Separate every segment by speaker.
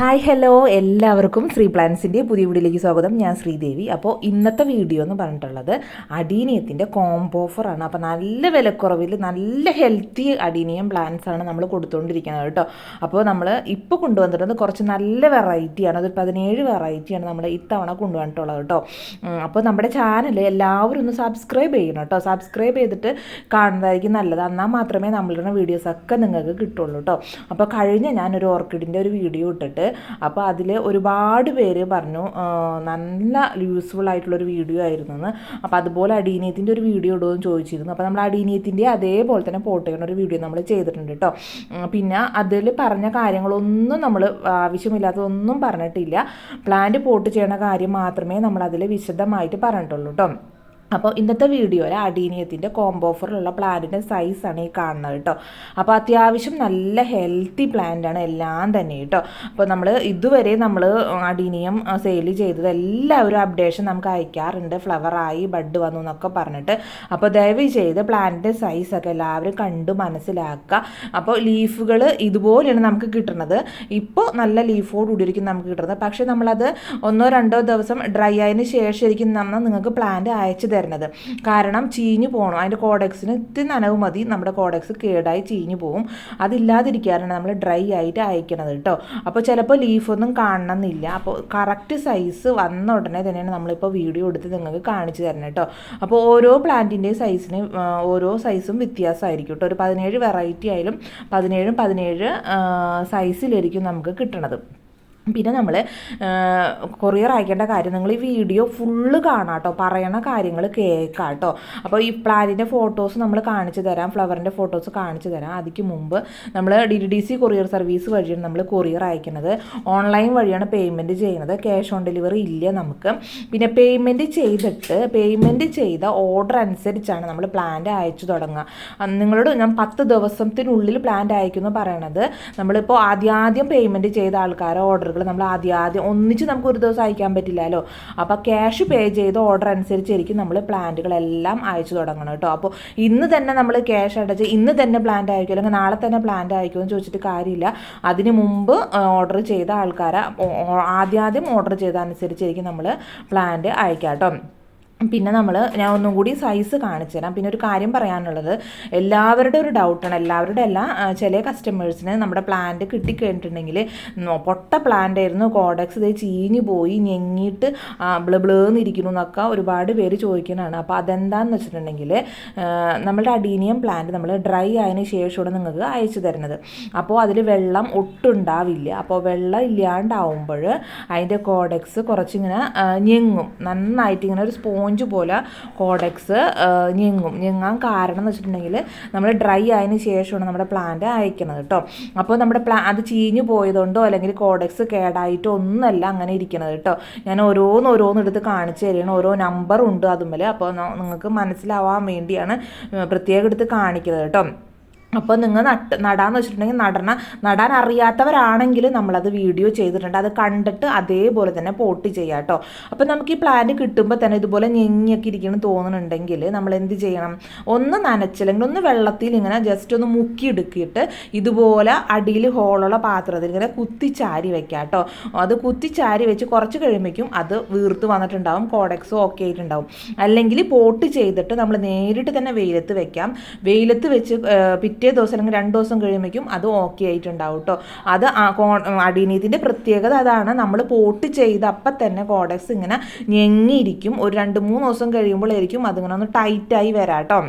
Speaker 1: Hi hello എല്ലാവർക്കും ശ്രീ പ്ലാൻസിന്റെ പുതിയ വീഡിയോയിലേക്ക് സ്വാഗതം. ഞാൻ ശ്രീദേവി അപ്പോൾ ഇന്നത്തെ വീഡിയോ എന്ന് പറഞ്ഞിട്ടുള്ളത് അടീനിയത്തിന്റെ കോംബോ ഓഫറാണ് അപ്പോൾ നല്ല വിലക്കുറവിൽ നല്ല ഹെൽത്തി അടീനിയം പ്ലാൻസ് ആണ് നമ്മൾ കൊടുത്തുകൊണ്ടിരിക്കുന്നത് കേട്ടോ. അപ്പോൾ നമ്മൾ ഇപ്പോൾ കൊണ്ടുവന്നിട്ടുള്ളത് കുറച്ച് നല്ല വെറൈറ്റിയാണ് അതൊരു പതിനേഴ് വെറൈറ്റിയാണ് നമ്മൾ ഇത്തവണ കൊണ്ടുവന്നിട്ടുള്ളത് കേട്ടോ. അപ്പോൾ നമ്മുടെ ചാനൽ എല്ലാവരും ഒന്ന് സബ്സ്ക്രൈബ് ചെയ്യണം കേട്ടോ. സബ്സ്ക്രൈബ് ചെയ്തിട്ട് കാണുന്നതായിരിക്കും നല്ലത്. എന്നാൽ മാത്രമേ നമ്മളുടെ വീഡിയോസൊക്കെ നിങ്ങൾക്ക് കിട്ടുള്ളൂ കേട്ടോ. അപ്പോൾ കഴിഞ്ഞ ഞാനൊരു ഓർക്കിഡിന്റെ ഒരു വീഡിയോ ഇട്ടിട്ട് അപ്പോൾ അതിൽ ഒരുപാട് പേര് പറഞ്ഞു നല്ല യൂസ്ഫുൾ ആയിട്ടുള്ള ഒരു വീഡിയോ ആയിരുന്നു എന്ന് അപ്പോൾ അതുപോലെ അടീനിയത്തിന്റെ ഒരു വീഡിയോ ഇടുമെന്ന് ചോദിച്ചിരുന്നു. അപ്പോൾ നമ്മൾ അടീനിയത്തിന്റെ അതേപോലെ തന്നെ പോട്ട് ചെയ്യുന്ന ഒരു വീഡിയോ നമ്മൾ ചെയ്തിട്ടുണ്ട് കേട്ടോ. പിന്നെ അതിൽ പറഞ്ഞ കാര്യങ്ങളൊന്നും നമ്മൾ ആവശ്യമില്ലാത്തതൊന്നും പറഞ്ഞിട്ടില്ല. പ്ലാന്റ് പോട്ട് ചെയ്യണ കാര്യം മാത്രമേ നമ്മൾ അതിൽ വിശദമായിട്ട് പറഞ്ഞിട്ടുള്ളൂ കേട്ടോ. അപ്പോൾ ഇന്നത്തെ വീഡിയോയിൽ അഡീനിയത്തിന്റെ കോംബോ ഓഫറിലുള്ള പ്ലാന്റിന്റെ സൈസാണ് ഈ കാണുന്നത് കേട്ടോ. അപ്പോൾ അത്യാവശ്യം നല്ല ഹെൽത്തി പ്ലാന്റാണ് എല്ലാം തന്നെ കേട്ടോ. അപ്പോൾ നമ്മൾ ഇതുവരെ നമ്മൾ അഡീനിയം സെയിൽ ചെയ്തത് എല്ലാവരും അപ്ഡേഷൻ നമുക്ക് അയക്കാറുണ്ട്. ഫ്ലവറായി ബഡ് വന്നു എന്നൊക്കെ പറഞ്ഞിട്ട്. അപ്പോൾ ദയവ് ചെയ്ത് പ്ലാന്റിന്റെ സൈസൊക്കെ എല്ലാവരും കണ്ട് മനസ്സിലാക്കുക. അപ്പോൾ ലീഫുകൾ ഇതുപോലെയാണ് നമുക്ക് കിട്ടുന്നത്. ഇപ്പോൾ നല്ല ലീഫോട് കൂടിയിരിക്കും നമുക്ക് കിട്ടുന്നത്. പക്ഷേ നമ്മളത് ഒന്നോ രണ്ടോ ദിവസം ഡ്രൈ ആയതിന് ശേഷം ഇരിക്കുന്ന നമ്മൾ നിങ്ങൾക്ക് പ്ലാന്റ് അയച്ചു തരുന്നത് കാരണം ചീഞ്ഞു പോകണം അതിന്റെ കോഡക്സിന് ഇത്തിരി നനവ് മതി. നമ്മുടെ കോഡക്സ് കേടായി ചീഞ്ഞു പോകും അതില്ലാതിരിക്കാനാണ് നമ്മൾ ഡ്രൈ ആയിട്ട് അയക്കണത് കേട്ടോ അപ്പോൾ ചിലപ്പോൾ ലീഫൊന്നും കാണണമെന്നില്ല. അപ്പോൾ കറക്റ്റ് സൈസ് വന്ന ഉടനെ തന്നെയാണ് നമ്മളിപ്പോൾ വീഡിയോ എടുത്ത് നിങ്ങൾക്ക് കാണിച്ചു തരണം കേട്ടോ അപ്പോൾ ഓരോ പ്ലാന്റിന്റെ സൈസിന് ഓരോ സൈസും വ്യത്യാസമായിരിക്കും കേട്ടോ ഒരു പതിനേഴ് വെറൈറ്റി ആയാലും പതിനേഴും പതിനേഴ് സൈസിലായിരിക്കും നമുക്ക് കിട്ടണത്. പിന്നെ നമ്മൾ കൊറിയർ അയക്കേണ്ട കാര്യം നിങ്ങൾ ഈ വീഡിയോ ഫുള്ള് കാണാം കേട്ടോ പറയണ കാര്യങ്ങൾ കേൾക്കാം കേട്ടോ അപ്പോൾ ഈ പ്ലാനിന്റെ ഫോട്ടോസ് നമ്മൾ കാണിച്ചു തരാം. ഫ്ലവറിന്റെ ഫോട്ടോസ് കാണിച്ചു തരാം. അതിക്ക് മുമ്പ് നമ്മൾ D D C courier service വഴിയാണ് നമ്മൾ കൊറിയർ അയക്കുന്നത് ഓൺലൈൻ വഴിയാണ് പേയ്മെന്റ് ചെയ്യുന്നത് ക്യാഷ് ഓൺ ഡെലിവറി ഇല്ല നമുക്ക്. പിന്നെ പേയ്മെന്റ് ചെയ്തിട്ട് പേയ്മെന്റ് ചെയ്ത ഓർഡർ അനുസരിച്ചാണ് നമ്മൾ പ്ലാന്റ് അയച്ചു തുടങ്ങുക. നിങ്ങളോട് ഞാൻ പത്ത് ദിവസത്തിനുള്ളിൽ പ്ലാന്റ് അയക്കുമെന്ന് പറയണത്. നമ്മളിപ്പോൾ ആദ്യാദ്യം പേയ്മെന്റ് ചെയ്ത ആൾക്കാരെ ഓർഡറുകൾ നമ്മൾ ആദ്യം ആദ്യം ഒന്നിച്ച് നമുക്ക് ഒരു ദിവസം അയക്കാൻ പറ്റില്ലല്ലോ. അപ്പോൾ ക്യാഷ് പേ ചെയ്ത ഓർഡർ അനുസരിച്ചായിരിക്കും നമ്മൾ പ്ലാന്റുകളെല്ലാം അയച്ചു തുടങ്ങണം കേട്ടോ. അപ്പോൾ ഇന്ന് തന്നെ നമ്മൾ ക്യാഷ് അടച്ച് ഇന്ന് തന്നെ പ്ലാന്റ് അയക്കും. അല്ലെങ്കിൽ നാളെ തന്നെ പ്ലാന്റ് അയക്കുമോ എന്ന് ചോദിച്ചിട്ട് കാര്യമില്ല. അതിന് മുമ്പ് ഓർഡർ ചെയ്ത ആൾക്കാരെ ആദ്യാദ്യം ഓർഡർ ചെയ്ത അനുസരിച്ചായിരിക്കും നമ്മൾ പ്ലാന്റ് അയക്കാം കേട്ടോ. പിന്നെ നമ്മൾ ഞാൻ ഒന്നും കൂടി സൈസ് കാണിച്ചു തരാം. പിന്നെ ഒരു കാര്യം പറയാനുള്ളത് എല്ലാവരുടെ ഒരു ഡൗട്ടാണ് എല്ലാവരുടെ അല്ല ചില കസ്റ്റമേഴ്സിന് നമ്മുടെ പ്ലാന്റ് കിട്ടിക്കഴിഞ്ഞിട്ടുണ്ടെങ്കിൽ പൊട്ട പ്ലാന്റ് ആയിരുന്നു. കോഡക്സ് ഇത് ചീഞ്ഞു പോയി ഞെങ്ങിയിട്ട് ബ്ലബ്ലേന്നിരിക്കുന്നു എന്നൊക്കെ ഒരുപാട് പേര് ചോദിക്കുന്നതാണ്. അപ്പോൾ അതെന്താണെന്ന് വെച്ചിട്ടുണ്ടെങ്കിൽ നമ്മുടെ അഡീനിയം പ്ലാന്റ് നമ്മൾ ഡ്രൈ ആയതിനു ശേഷമാണ് നിങ്ങൾക്ക് അയച്ചു തരുന്നത്. അപ്പോൾ അതിൽ വെള്ളം ഒട്ടുണ്ടാവില്ല അപ്പോൾ വെള്ളം ഇല്ലാണ്ടാവുമ്പോൾ അതിന്റെ കോഡക്സ് കുറച്ചിങ്ങനെ ഞെങ്ങും. നന്നായിട്ട് ഇങ്ങനെ ഒരു സ്പോഞ്ച് പോലെ കോഡക്സ് ഞെങ്ങും. ഞെങ്ങാൻ കാരണം എന്ന് വെച്ചിട്ടുണ്ടെങ്കിൽ നമ്മൾ ഡ്രൈ ആയതിനു ശേഷമാണ് നമ്മുടെ പ്ലാന്റ് അയക്കുന്നത് കേട്ടോ അപ്പോൾ നമ്മുടെ പ്ലാ അത് ചീഞ്ഞു പോയതുകൊണ്ടോ അല്ലെങ്കിൽ കോഡക്സ് കേടായിട്ടോ ഒന്നല്ല അങ്ങനെ ഇരിക്കുന്നത് കേട്ടോ ഞാൻ ഓരോന്ന് ഓരോന്ന് എടുത്ത് കാണിച്ചു തരികയാണ്. ഓരോ നമ്പർ അതുമ്മൽ അപ്പോൾ നിങ്ങൾക്ക് മനസ്സിലാവാൻ വേണ്ടിയാണ് പ്രത്യേകം എടുത്ത് കാണിക്കുന്നത് കേട്ടോ അപ്പോൾ നിങ്ങൾ നട്ട് നടാന്ന് വെച്ചിട്ടുണ്ടെങ്കിൽ നടണ. നടാൻ അറിയാത്തവരാണെങ്കിൽ നമ്മളത് വീഡിയോ ചെയ്തിട്ടുണ്ട്. അത് കണ്ടിട്ട് അതേപോലെ തന്നെ പോട്ട് ചെയ്യാം കേട്ടോ. അപ്പോൾ നമുക്ക് ഈ പ്ലാന്റ് കിട്ടുമ്പോൾ തന്നെ ഇതുപോലെ ഞെങ്ങിയൊക്കെ ഇരിക്കണം തോന്നുന്നുണ്ടെങ്കിൽ നമ്മൾ എന്ത് ചെയ്യണം? ഒന്ന് നനച്ചില്ലെങ്കിൽ ഒന്ന് വെള്ളത്തിൽ ഇങ്ങനെ ജസ്റ്റ് ഒന്ന് മുക്കി എടുക്കിയിട്ട് ഇതുപോലെ അടിയിൽ ഹോളുള്ള പാത്രത്തിൽ ഇങ്ങനെ കുത്തിച്ചാരി വെക്കാം കേട്ടോ. അത് കുത്തിച്ചാരി വെച്ച് കുറച്ച് കഴിയുമ്പോഴേക്കും അത് വീർത്ത് വന്നിട്ടുണ്ടാവും. കോഡക്സ് ഒക്കെ ആയിട്ടുണ്ടാവും. അല്ലെങ്കിൽ പോട്ട് ചെയ്തിട്ട് നമ്മൾ നേരിട്ട് തന്നെ വെയിലത്ത് വെക്കാം. വെയിലത്ത് വെച്ച് പിറ്റേ ദിവസം അല്ലെങ്കിൽ രണ്ട് ദിവസം കഴിയുമ്പോഴേക്കും അത് ഓക്കെ ആയിട്ടുണ്ടാവും കേട്ടോ അത് അടീനീതിന്റെ പ്രത്യേകത അതാണ്. നമ്മൾ പോട്ട് ചെയ്ത് അപ്പം തന്നെ കോഡക്സ് ഇങ്ങനെ ഞെങ്ങിയിരിക്കും. ഒരു രണ്ട് മൂന്ന് ദിവസം കഴിയുമ്പോഴായിരിക്കും അതിങ്ങനെ ഒന്ന് ടൈറ്റായി വരാം കേട്ടോ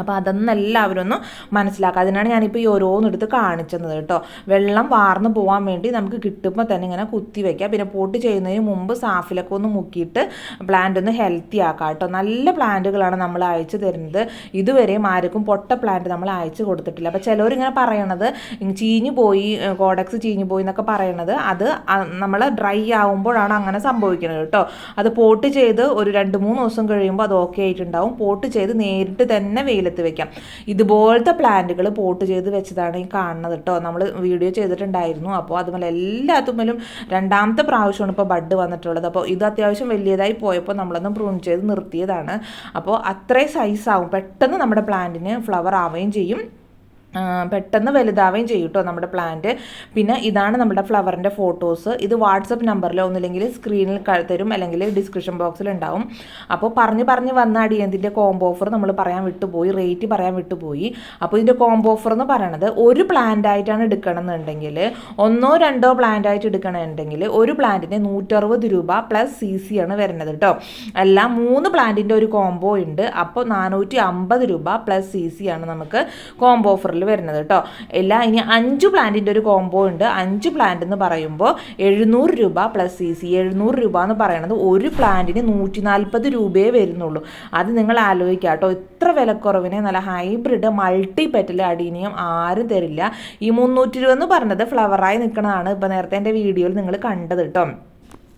Speaker 1: അപ്പോൾ അതൊന്നും എല്ലാവരും ഒന്ന് മനസ്സിലാക്കുക. അതിനാണ് ഞാനിപ്പോൾ ഈ ഓരോന്നെടുത്ത് കാണിച്ചത് കേട്ടോ. വെള്ളം വാർന്നു പോകാൻ വേണ്ടി നമുക്ക് കിട്ടുമ്പോൾ തന്നെ ഇങ്ങനെ കുത്തി വയ്ക്കുക പിന്നെ പോട്ട് ചെയ്യുന്നതിന് മുമ്പ് സാഫിലൊക്കെ ഒന്ന് മുക്കിയിട്ട് പ്ലാന്റ് ഒന്ന് ഹെൽത്തി ആക്കാം കേട്ടോ. നല്ല പ്ലാന്റുകളാണ് നമ്മൾ അയച്ചു തരുന്നത്. ഇതുവരെയും ആർക്കും പൊട്ട പ്ലാന്റ് നമ്മൾ അയച്ചു കൊടുത്തിട്ടില്ല. അപ്പോൾ ചിലവരിങ്ങനെ പറയണത് ചീഞ്ഞു പോയി കോഡക്സ് ചീഞ്ഞു പോയി എന്നൊക്കെ പറയണത് അത് നമ്മൾ ഡ്രൈ ആവുമ്പോഴാണ് അങ്ങനെ സംഭവിക്കുന്നത് കേട്ടോ. അത് പോട്ട് ചെയ്ത് ഒരു രണ്ട് മൂന്ന് ദിവസം കഴിയുമ്പോൾ അത് ഓക്കെ ആയിട്ടുണ്ടാവും. പോട്ട് ചെയ്ത് നേരിട്ട് തന്നെ വെയിലത്ത് വെക്കാം. ഇതുപോലത്തെ പ്ലാന്റുകൾ പോട്ട് ചെയ്ത് വെച്ചതാണ് ഈ കാണുന്നത് കേട്ടോ. നമ്മൾ വീഡിയോ ചെയ്തിട്ടുണ്ടായിരുന്നു. അപ്പോൾ അതുപോലെ എല്ലാത്തുമ്മലും രണ്ടാമത്തെ പ്രാവശ്യമാണ് ഇപ്പോൾ ബഡ് വന്നിട്ടുള്ളത്. അപ്പോൾ ഇത് അത്യാവശ്യം വലിയതായി പോയപ്പോൾ നമ്മളൊന്ന് പ്രൂൺ ചെയ്ത് നിർത്തിയതാണ്. അപ്പോൾ അത്രയും സൈസ് ആവും. പെട്ടെന്ന് നമ്മുടെ പ്ലാന്റിന് ഫ്ലവർ ആവുകയും ചെയ്യും. പെട്ടെന്ന് വലുതാവുകയും ചെയ്യും കേട്ടോ നമ്മുടെ പ്ലാന്റ് പിന്നെ ഇതാണ് നമ്മുടെ ഫ്ലവറിന്റെ ഫോട്ടോസ് ഇത് വാട്സപ്പ് നമ്പറിലോ ഒന്നില്ലെങ്കിൽ സ്ക്രീനിൽ തരും. അല്ലെങ്കിൽ ഡിസ്ക്രിപ്ഷൻ ബോക്സിൽ ഉണ്ടാവും. അപ്പോൾ പറഞ്ഞ് പറഞ്ഞ് വന്ന അടിയന്തിന്റെ കോംബോ ഓഫർ നമ്മൾ പറയാൻ വിട്ടുപോയി. റേറ്റ് പറയാൻ വിട്ടുപോയി. അപ്പോൾ ഇതിന്റെ കോംബോ ഓഫർ എന്ന് പറയണത് ഒരു പ്ലാന്റ് ആയിട്ടാണ് എടുക്കണമെന്നുണ്ടെങ്കിൽ ഒന്നോ രണ്ടോ പ്ലാന്റ് ആയിട്ട് എടുക്കണമെന്നുണ്ടെങ്കിൽ ഒരു പ്ലാന്റിന് നൂറ്ററുപത് രൂപ പ്ലസ് സി സി ആണ് വരുന്നത് കേട്ടോ അല്ല മൂന്ന് പ്ലാന്റിന്റെ ഒരു കോംബോ ഉണ്ട്. അപ്പോൾ നാനൂറ്റി അമ്പത് രൂപ പ്ലസ് സി സി ആണ് നമുക്ക് കോംബോ ഓഫറിൽ വരുന്നത് കേട്ടോ. എല്ലാ ഇനി അഞ്ച് പ്ലാന്റിന്റെ ഒരു കോംബോ ഉണ്ട്. അഞ്ച് പ്ലാന്റ് എന്ന് പറയുമ്പോൾ എഴുന്നൂറ് രൂപ പ്ലസ് സി സി എഴുന്നൂറ് രൂപ എന്ന് പറയുന്നത് ഒരു പ്ലാന്റിന് നൂറ്റി നാൽപ്പത് രൂപയേ വരുന്നുള്ളൂ. അത് നിങ്ങൾ ആലോചിക്കുക കേട്ടോ. ഇത്ര വിലക്കുറവിന് നല്ല ഹൈബ്രിഡ് മൾട്ടി പെറ്റൽ അടീനിയം ആരും തരില്ല. ഈ മുന്നൂറ്റി രൂപ എന്ന് പറഞ്ഞത് ഫ്ലവറായി നിൽക്കുന്നതാണ് ഇപ്പോൾ നേരത്തെ എന്റെ വീഡിയോയിൽ നിങ്ങൾ കണ്ടത് കേട്ടോ.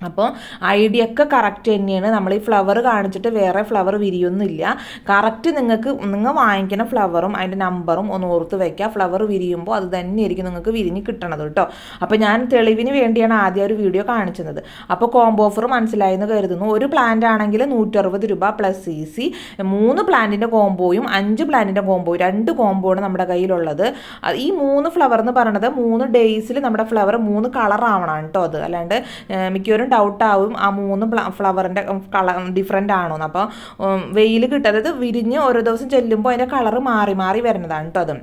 Speaker 1: അപ്പോൾ ഐഡിയ ഒക്കെ കറക്റ്റ് തന്നെയാണ്. നമ്മൾ ഈ ഫ്ലവർ കാണിച്ചിട്ട് വേറെ ഫ്ലവർ വിരിയൊന്നുമില്ല. കറക്റ്റ് നിങ്ങൾക്ക് നിങ്ങൾ വാങ്ങിക്കുന്ന ഫ്ലവറും അതിന്റെ നമ്പറും ഒന്ന് ഓർത്ത് വയ്ക്കുക ഫ്ലവർ വിരിയുമ്പോൾ അത് തന്നെയായിരിക്കും നിങ്ങൾക്ക് വിരിഞ്ഞ് കിട്ടണത് കേട്ടോ. അപ്പോൾ ഞാൻ തെളിവിന് വേണ്ടിയാണ് ആദ്യം ഒരു വീഡിയോ കാണിച്ചത്. അപ്പോൾ കോംബോ ഓഫർ മനസ്സിലായെന്ന് കരുതുന്നു. ഒരു പ്ലാന്റ് ആണെങ്കിൽ നൂറ്ററുപത് രൂപ പ്ലസ് സി സി മൂന്ന് പ്ലാന്റിന്റെ കോംബോയും അഞ്ച് പ്ലാന്റിന്റെ കോംബോയും രണ്ട് കോംബോയാണ് നമ്മുടെ കയ്യിലുള്ളത്. ഈ മൂന്ന് ഫ്ലവർ എന്ന് പറയുന്നത് മൂന്ന് ഡേയ്സിൽ നമ്മുടെ ഫ്ലവർ മൂന്ന് കളറാവണം കേട്ടോ അത്. അല്ലാണ്ട് മിക്കവരും ഡൗട്ട് ആവും. ആ മൂന്ന് ഫ്ലവറിന്റെ കളർ ഡിഫറെന്റ് ആണോന്ന്. അപ്പോൾ വെയിൽ കിട്ടുന്നത് വിരിഞ്ഞ് ഓരോ ദിവസം ചെല്ലുമ്പോൾ അതിന്റെ കളറ് മാറി മാറി വരുന്നതാണ് കേട്ടോ അത്.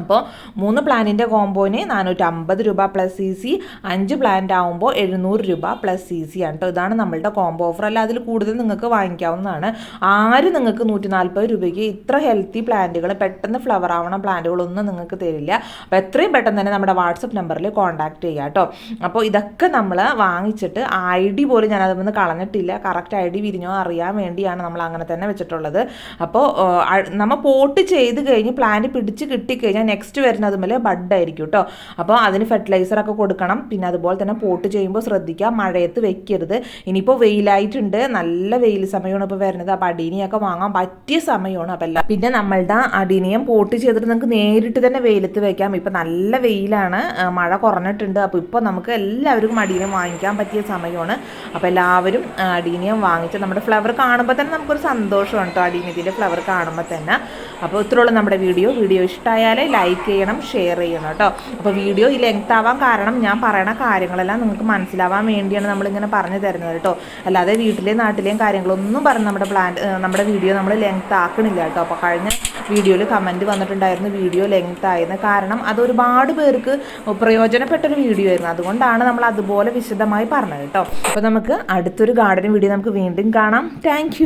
Speaker 1: അപ്പോൾ മൂന്ന് പ്ലാനിന്റെ കോമ്പോന് നാനൂറ്റി അമ്പത് രൂപ പ്ലസ് സി സി അഞ്ച് പ്ലാന്റ് ആകുമ്പോൾ എഴുന്നൂറ് രൂപ പ്ലസ് സി സി ആണ്. കേട്ടോ ഇതാണ് നമ്മളുടെ കോംബോ ഓഫർ അല്ല അതിൽ കൂടുതൽ നിങ്ങൾക്ക് വാങ്ങിക്കാവുന്നതാണ്. ആര് നിങ്ങൾക്ക് നൂറ്റി നാൽപ്പത് രൂപയ്ക്ക് ഇത്ര ഹെൽത്തി പ്ലാന്റുകൾ പെട്ടെന്ന് ഫ്ലവർ ആവണ പ്ലാന്റുകളൊന്നും നിങ്ങൾക്ക് തരില്ല. അപ്പോൾ എത്രയും പെട്ടെന്ന് തന്നെ നമ്മുടെ വാട്സപ്പ് നമ്പറിൽ കോൺടാക്ട് ചെയ്യുക കേട്ടോ. അപ്പോൾ ഇതൊക്കെ നമ്മൾ വാങ്ങിച്ചിട്ട് ഐ ഡി പോലും ഞാൻ അതിൽ നിന്ന് കളഞ്ഞിട്ടില്ല. കറക്റ്റ് ഐ ഡി വിരിഞ്ഞോ അറിയാൻ വേണ്ടിയാണ് നമ്മൾ അങ്ങനെ തന്നെ വെച്ചിട്ടുള്ളത്. അപ്പോൾ നമ്മൾ പോട്ട് ചെയ്ത് കഴിഞ്ഞ് പ്ലാന്റ് പിടിച്ച് കിട്ടിക്കഴിഞ്ഞാൽ നെക്സ്റ്റ് വരുന്നത് ബഡ് ആയിരിക്കും കേട്ടോ അപ്പോൾ അതിന് ഫെർട്ടിലൈസർ ഒക്കെ കൊടുക്കണം. പിന്നെ അതുപോലെ തന്നെ പോട്ട് ചെയ്യുമ്പോൾ ശ്രദ്ധിക്കുക. മഴയത്ത് വെക്കരുത്. ഇനിയിപ്പോൾ വെയിലായിട്ടുണ്ട്. നല്ല വെയിൽ സമയമാണ് ഇപ്പോൾ വരുന്നത്. അപ്പോൾ അടീനിയൊക്കെ വാങ്ങാൻ പറ്റിയ സമയമാണ് അപ്പോൾ എല്ലാം പിന്നെ നമ്മളുടെ അടീനിയം പോട്ട് ചെയ്തിട്ട് നമുക്ക് നേരിട്ട് തന്നെ വെയിലത്ത് വെക്കാം. ഇപ്പോൾ നല്ല വെയിലാണ്. മഴ കുറഞ്ഞിട്ടുണ്ട്. അപ്പോൾ ഇപ്പോൾ നമുക്ക് എല്ലാവർക്കും അടീനിയം വാങ്ങിക്കാൻ പറ്റിയ സമയമാണ്. അപ്പോൾ എല്ലാവരും അടീനിയം വാങ്ങിച്ച് നമ്മുടെ ഫ്ലവർ കാണുമ്പോൾ തന്നെ നമുക്കൊരു സന്തോഷമാണ് കേട്ടോ അടീനിയത്തിന്റെ ഫ്ലവർ കാണുമ്പോൾ തന്നെ. അപ്പോൾ ഇത്രയുള്ള നമ്മുടെ വീഡിയോ. വീഡിയോ ഇഷ്ടമായാൽ ലൈക്ക് ചെയ്യണം ഷെയർ ചെയ്യണം കേട്ടോ. അപ്പോൾ വീഡിയോ ഈ ലെങ്ത് ആവാൻ കാരണം ഞാൻ പറയണ കാര്യങ്ങളെല്ലാം നിങ്ങൾക്ക് മനസ്സിലാവാൻ വേണ്ടിയാണ് നമ്മളിങ്ങനെ പറഞ്ഞു തരുന്നത് കേട്ടോ. അല്ലാതെ വീട്ടിലെയും നാട്ടിലെയും കാര്യങ്ങളൊന്നും പറഞ്ഞ് നമ്മുടെ പ്ലാൻ നമ്മുടെ വീഡിയോ നമ്മൾ ലെങ്ത് ആക്കണില്ല കേട്ടോ. അപ്പോൾ കഴിഞ്ഞ വീഡിയോയിൽ കമന്റ് വന്നിട്ടുണ്ടായിരുന്നു വീഡിയോ ലെങ്ത് ആയിരുന്നു കാരണം അത് ഒരുപാട് പേർക്ക് പ്രയോജനപ്പെട്ടൊരു വീഡിയോ ആയിരുന്നു. അതുകൊണ്ടാണ് നമ്മൾ അതുപോലെ വിശദമായി പറഞ്ഞത് കേട്ടോ. അപ്പോൾ നമുക്ക് അടുത്തൊരു ഗാർഡൻ വീഡിയോ നമുക്ക് വീണ്ടും കാണാം. താങ്ക്